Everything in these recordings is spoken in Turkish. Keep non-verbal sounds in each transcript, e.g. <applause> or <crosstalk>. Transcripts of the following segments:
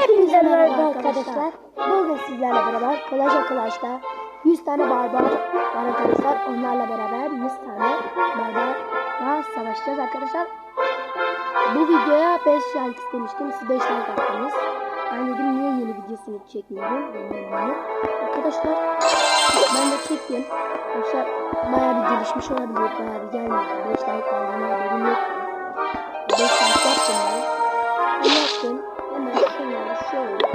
Hepinize merhaba arkadaşlar. Bugün sizlerle beraber Clash of Clash'ta 100 tane barbar var arkadaşlar. Onlarla beraber 100 tane barbarla savaşacağız arkadaşlar. Bu videoya 5 like istemiştim. Siz 5 like attınız. Ben dedim niye yeni videosunu çekmiyorum. Arkadaşlar ben de çektim. Arkadaşlar bayağı bir gelişmiş olabilir. Bayağı bir gelmedi. 5 like aldığına haberim yok. 5 like yaptım ben. Ne yaptım? Hemen şöyle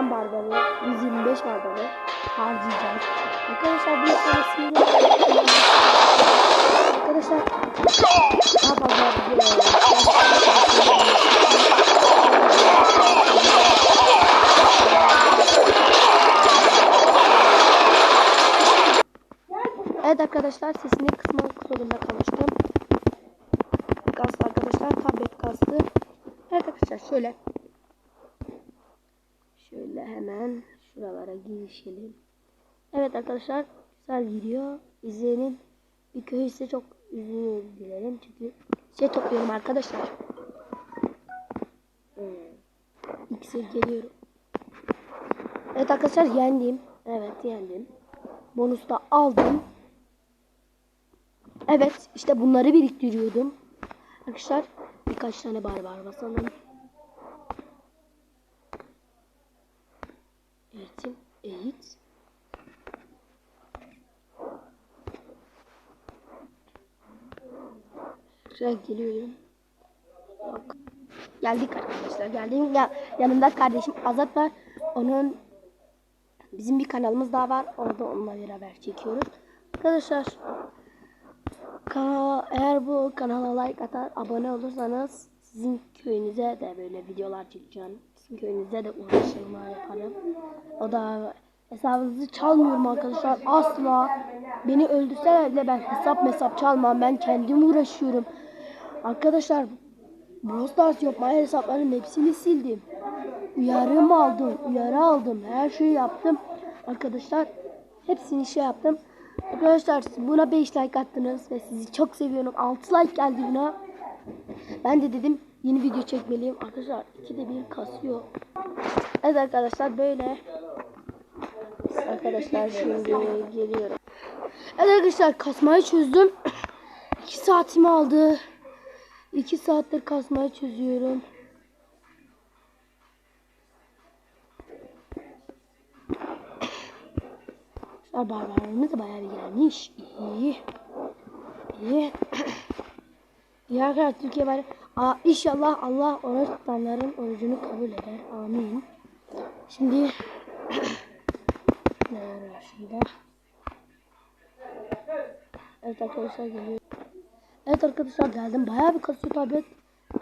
120 falan barbarı, 125 barbarı harcayacağız. Arkadaşlar bu içerisinde Arkadaşlar daha fazla Evet arkadaşlar sesini kısmak zorunda kalmıştım. Kastı arkadaşlar tablet kastı. Evet arkadaşlar. Şöyle hemen şuralara girişelim. Evet arkadaşlar güzel gidiyor. İzleyenin bir köy ise çok üzülür dilerim. Çünkü şey topluyorum arkadaşlar. Hmm. İksir geliyorum. Evet arkadaşlar yendim. Evet yendim. Bonus da aldım. Evet işte bunları biriktiriyordum. Arkadaşlar birkaç tane barbar basalım. Eğit. Şuraya geliyorum. Yok. Geldik arkadaşlar. Geldim. Ya, yanımda kardeşim Azat var. Onun bizim bir kanalımız daha var. Orada onunla beraber çekiyoruz. Arkadaşlar Kanala, eğer bu kanala like atar, abone olursanız sizin köyünüze de böyle videolar çekeceğim. Köyünüze de uğraşırma yaparım. O da hesabınızı çalmıyorum arkadaşlar. Asla. Beni öldürseler bile ben hesap hesap çalmam. Ben kendim uğraşıyorum. Arkadaşlar Brawl Stars yapmaya hesapların hepsini sildim. Uyarım aldım. Uyarı aldım. Her şeyi yaptım. Arkadaşlar hepsini şey yaptım. Arkadaşlar buna 5 like attınız ve sizi çok seviyorum. 6 like geldi buna. Ben de dedim yeni video çekmeliyim. Arkadaşlar ikide bir kasıyor. Evet arkadaşlar böyle. Arkadaşlar şimdi geliyorum. Evet arkadaşlar kasmayı çözdüm. <clears throat> 2 saatimi aldı. 2 saattir kasmayı çözüyorum. Arkadaşlar barbarlarımız da bayağı bir gelmiş. İyi. İyi. <clears throat> İyi arkadaşlar Türkiye var. Aa, inşallah Allah oruç tutanların orucunu kabul eder. Amin. Şimdi <clears throat> ne var şimdi? Evet arkadaşlar geliyor. Evet arkadaşlar geldim. Bayağı bir kasıyor tablet.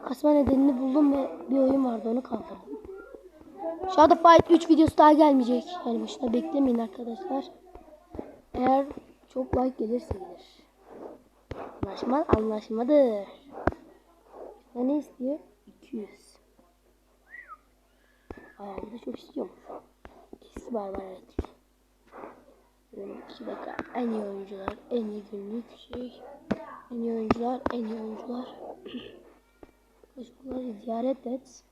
Kasma nedenini buldum ve bir oyun vardı onu kaldırdım. Shadow Fight 3 videosu daha gelmeyecek. Yani başına beklemeyin arkadaşlar. Eğer çok like gelirse gelir. Anlaşma anlaşmadır. Ya ne istiyor? 200. Ayağımı da çok istiyormuş. Kesin barbar evet. Benim iki dakika en iyi oyuncular, en iyi günlük şey. En iyi oyuncular, en iyi oyuncular. <clears throat> Çocukları ziyaret et.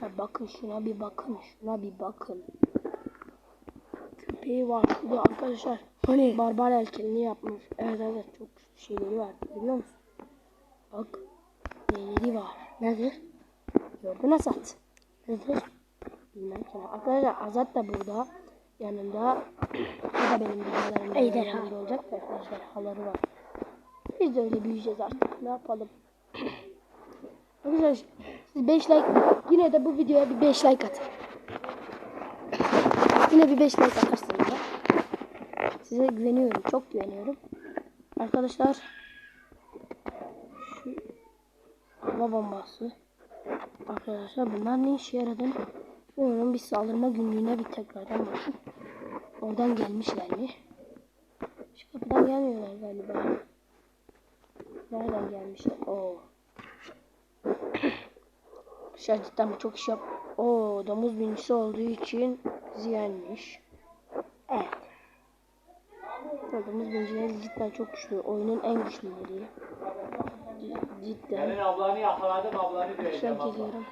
Ha, bakın şuna bir bakın, şuna bir bakın köpeği var. Bir arkadaşlar hani barbar heykelini yapmış. Evet evet çok şeyleri var. Görüyor musun? Bak neleri var. Nedir? Gördün Azat. Nedir? Bilmem ki. Arkadaşlar Azat da burada. Yanında. Bu da benim videolarımda Ejderha. olacak da ejderhaları var. Biz de öyle büyüyeceğiz artık. Ne yapalım? <clears throat> Arkadaşlar siz 5 like yine de bu videoya bir 5 like atın. <clears throat> Yine bir 5 like atarsınız da. Size güveniyorum. Çok güveniyorum. Arkadaşlar. Şu hava bombası. Arkadaşlar bunlar ne işe yaradı? Bilmiyorum bir saldırma günlüğüne bir tekrardan bakın. Oradan gelmişler mi? Şu kapıdan gelmiyorlar galiba. Nereden gelmişler? Oo. <coughs> Arkadaşlar çok iş yap. Oo domuz binicisi olduğu için ziyanmış. Evet. Domuz binicileri cidden çok güçlü. Oyunun en güçlüleri. Cidden. Ben ablanı yakaladım, ablanı göreceğim abla. geliyorum.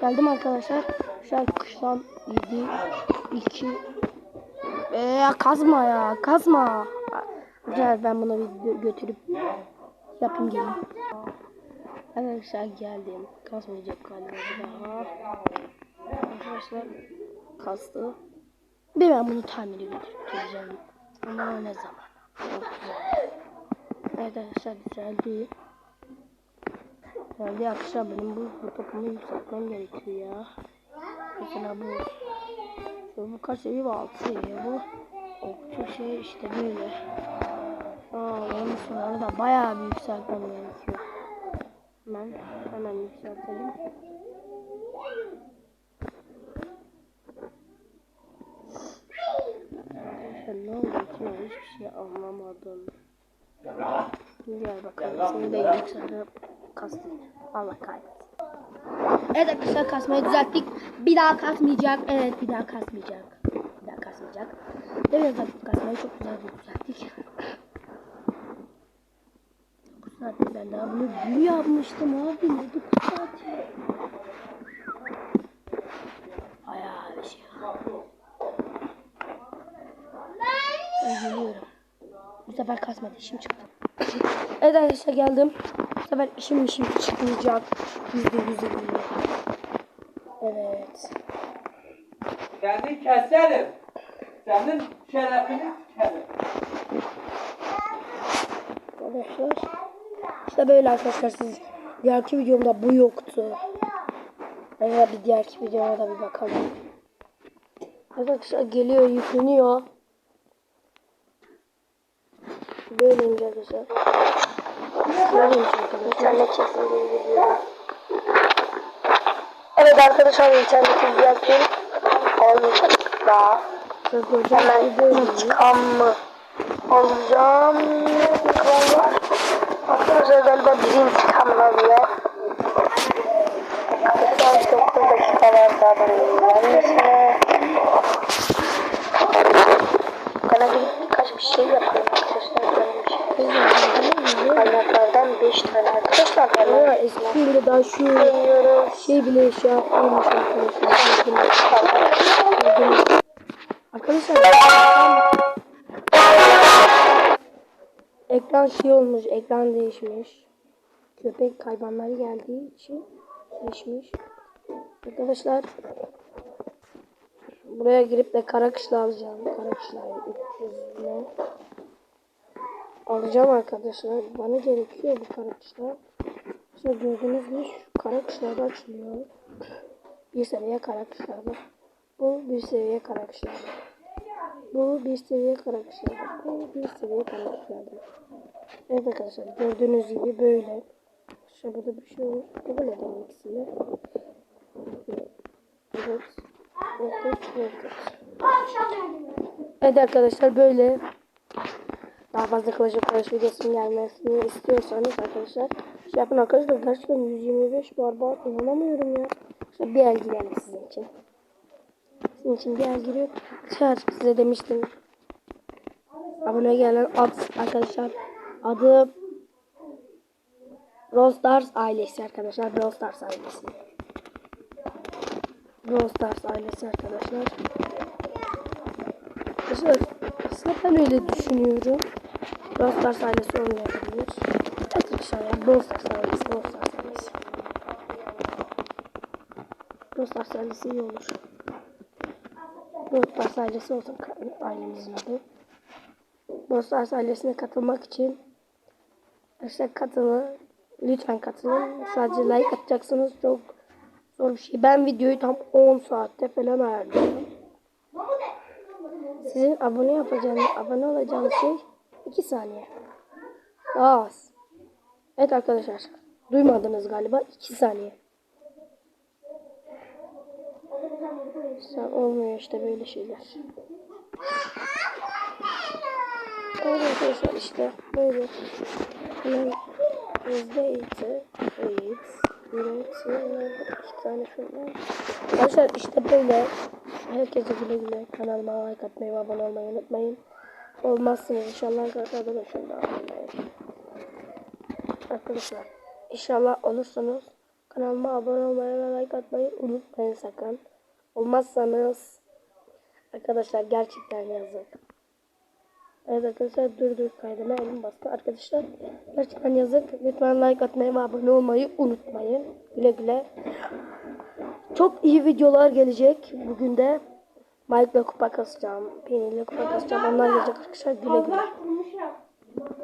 Geldim arkadaşlar. Şu an kuşlar 7 2 Eee kazma ya kazma. Güzel ben bunu bir gö- götürüp yapayım geleyim. Arkadaşlar geldim. Kazmayacak galiba daha. Arkadaşlar kastı. Bir ben bunu tamiri götüreceğim. Ama ne zaman? Çok güzel. Evet arkadaşlar güzeldi. Herhalde arkadaşlar benim bu, bu topumu yükseltmem gerekiyor ya. Mesela bu. Şu bu kaç seviye bu? 6 seviye bu. Okçu şey işte böyle. Aa onun şunları da bayağı bir yükseltmem gerekiyor. Hemen hemen yükseltelim. Ne oldu hiçbir şey anlamadım. Gel bakalım seni de yükseltip kastım. Allah kahretsin. Evet arkadaşlar kasmayı düzelttik. Bir daha kasmayacak. Evet bir daha kasmayacak. Bir daha kasmayacak. Demiyoruz artık kasmayı çok güzel düzelttik. Bu saatte ben daha bunu büyü yapmıştım abi. Ne bu saat ya? Bayağı bir şey. Ben geliyorum. Bu sefer kasmadı işim çıktı. <coughs> evet arkadaşlar geldim. Bu sefer işim işim çıkmayacak. Yüzde yüz eminim. Evet. Seni keserim. Senin şerefini sikerim. Arkadaşlar. İşte böyle arkadaşlar siz diğerki videomda bu yoktu. Veya bir diğerki videoma da bir bakalım. Arkadaşlar geliyor yükleniyor. Böyleymiş arkadaşlar. Böyleymiş arkadaşlar. Ne çeksin diye gidiyorum. Evet arkadaşlar interneti düzelttim. Olmayacak daha. Hemen intikam mı alacağım? Var. Arkadaşlar galiba bir intikam alıyor. Arkadaşlar 9 dakika var daha bana gelmesine. Bana gidip birkaç bir şey yapıyorum Kaynaklardan 5 tane arkadaşlar. Aa, eski bile daha şu şey bile şey yapmamış arkadaşlar. Arkadaşlar ekran şey olmuş, ekran değişmiş. Köpek hayvanları geldiği için değişmiş. Arkadaşlar buraya girip de kara kışla alacağım. Kara kışla 300 ne? Alacağım arkadaşlar. Bana gerekiyor bu kara kışla. İşte gördüğünüz gibi şu kara kışlarda açılıyor. Bir seviye kara kışlarda. Bu bir seviye kara kışlarda. Bu bir seviye kara kışlarda. Bu bir seviye kara kışlarda. Evet arkadaşlar gördüğünüz gibi böyle. İşte burada bir şey olmuş. Kabul edelim ikisini. Evet. Evet. Evet. Evet. Evet arkadaşlar böyle daha fazla of Clans videosunun gelmesini istiyorsanız arkadaşlar şey yapın arkadaşlar gerçekten 125 barbar inanamıyorum ya. İşte bir el girelim sizin için. Sizin için bir el giriyor. Arkadaşlar size demiştim. Abone gelen ad arkadaşlar adı Brawl ailesi arkadaşlar. Brawl ailesi. Brawl ailesi arkadaşlar. Arkadaşlar ben öyle düşünüyorum. Brawl Stars ailesi. Evet arkadaşlar ya Brawl Stars ailesi, Brawl Stars ailesi. Brawl Stars ailesi iyi olur. Brawl Stars olsun ailemizin adı. Brawl Stars katılmak için arkadaşlar katılın. Lütfen katılın. Sadece like atacaksınız. Çok zor bir şey. Ben videoyu tam 10 saatte falan ayarlıyorum. Sizin abone yapacağınız, abone olacağınız şey 2 saniye. Daha az. Evet arkadaşlar. Duymadınız galiba 2 saniye. Sen olmuyor işte böyle şeyler. Öyle arkadaşlar işte böyle. Hemen hızlı eğit. Arkadaşlar işte böyle. Herkese güle güle. Kanalıma like atmayı abone olmayı unutmayın. Olmazsınız inşallah arkadaşlar. Durun şunu. Arkadaşlar inşallah olursanız kanalıma abone olmayı ve like atmayı unutmayın sakın. Olmazsanız arkadaşlar gerçekten yazık. Evet arkadaşlar dur dur kaydına elim bastı. Arkadaşlar gerçekten yazık. Lütfen like atmayı ve abone olmayı unutmayın. Güle güle. Çok iyi videolar gelecek. Bugün de Mike'la kupa kasacağım. Penny'le kupa kasacağım. Onlar gelecek arkadaşlar güle güle.